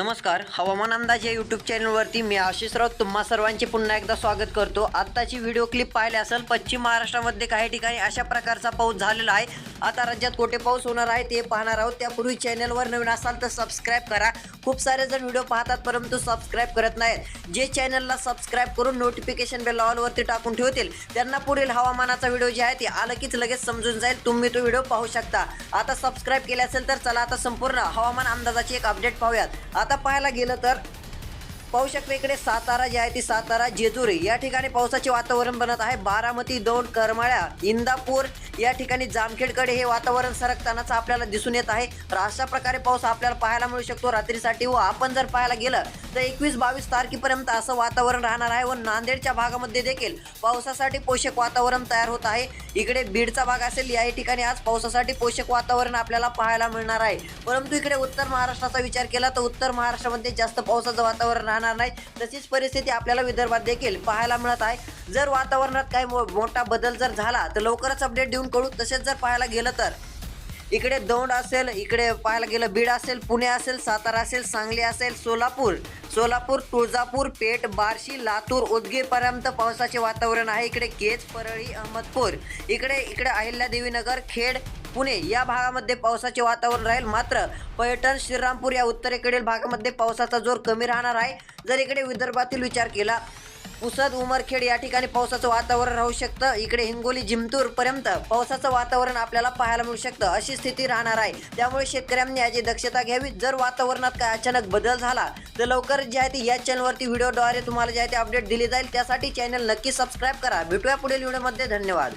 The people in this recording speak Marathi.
नमस्कार. हवामान अंदाज या यूट्यूब चॅनलवरती मी आशिष राऊत तुम्हा सर्वांचे पुन्हा एकदा स्वागत करतो. आत्ताची व्हिडिओ क्लिप पाहिले असेल पश्चिम महाराष्ट्रामध्ये काही ठिकाणी अशा प्रकारचा पाऊस झालेला आहे. आता राज्यात कोठे पाऊस होणार आहे ते पाहणार आहोत. त्यापूर्वी चॅनलवर नवीन असाल तर सबस्क्राईब करा. खूप सारे जण व्हिडिओ पाहतात परंतु सबस्क्राईब करत नाहीत. जे चॅनलला सबस्क्राईब करून नोटिफिकेशन बेल ऑलवरती टाकून ठेवतील त्यांना पुढील हवामानाचा व्हिडिओ जे आहे ते आलं कीच लगेच समजून जाईल. तुम्ही तो व्हिडिओ पाहू शकता. आता सबस्क्राईब केला असेल तर चला आता संपूर्ण हवामान अंदाजाची एक अपडेट पाहूयात. आता पाहायला गेलं तर पाहू शकता इकडे सातारा जे आहे ती सातारा जेजुरी. या ठिकाणी पावसाचे वातावरण बनत आहे. बारामती दौंड करमाळ्या इंदापूर या ठिकाणी जामखेडकडे हे वातावरण सरकतानाच आपल्याला दिसून येत आहे. तर अशा प्रकारे पाऊस आपल्याला पाहायला मिळू शकतो. रात्रीसाठी व आपण जर पाहायला गेलं तर एकवीस बावीस तारखेपर्यंत असं वातावरण राहणार आहे व नांदेडच्या भागामध्ये देखील पावसासाठी पोषक वातावरण तयार होत आहे. इकडे बीडचा भाग असेल या ठिकाणी आज पावसासाठी पोषक वातावरण आपल्याला पाहायला मिळणार आहे. परंतु इकडे उत्तर महाराष्ट्राचा विचार केला तर उत्तर महाराष्ट्रामध्ये जास्त पावसाचं वातावरण राहणार नाही तशीच परिस्थिती आपल्याला विदर्भात देखील पाहायला मिळत आहे. जर वातावरणात काही मो- मोठा बदल जर झाला तर लवकरच अपडेट देऊन कळू. तसेच जर पाहायला गेलं तर इकडे दौंड असेल इकडे पाहायला गेलं बीड असेल पुणे असेल सातारा असेल सांगली असेल सोलापूर सोलापूर तुळजापूर पेठ बार्शी लातूर उदगीरपर्यंत पावसाचे वातावरण आहे. इकडे केज परळी अहमदपूर इकडे इकडे अहिल्यादेवीनगर खेड पुणे या भागामध्ये पावसाचे वातावरण राहील. मात्र पैठण श्रीरामपूर या उत्तरेकडील भागामध्ये पावसाचा जोर कमी राहणार आहे. जर इकडे विदर्भातील विचार केला पुसद उमरखेड या ठिकाणी पावसाचं वातावरण राहू शकतं. इकडे हिंगोली जिमतूरपर्यंत पावसाचं वातावरण आपल्याला पाहायला मिळू शकतं. अशी स्थिती राहणार आहे. त्यामुळे शेतकऱ्यांनी याची दक्षता घ्यावी. जर वातावरणात काय अचानक बदल झाला तर लवकर जे आहे ते या चॅनलवरती व्हिडिओद्वारे तुम्हाला जे आहे ते अपडेट दिली जाईल. त्यासाठी चॅनल नक्की सबस्क्राईब करा. भेटूया पुढील व्हिडिओमध्ये. धन्यवाद.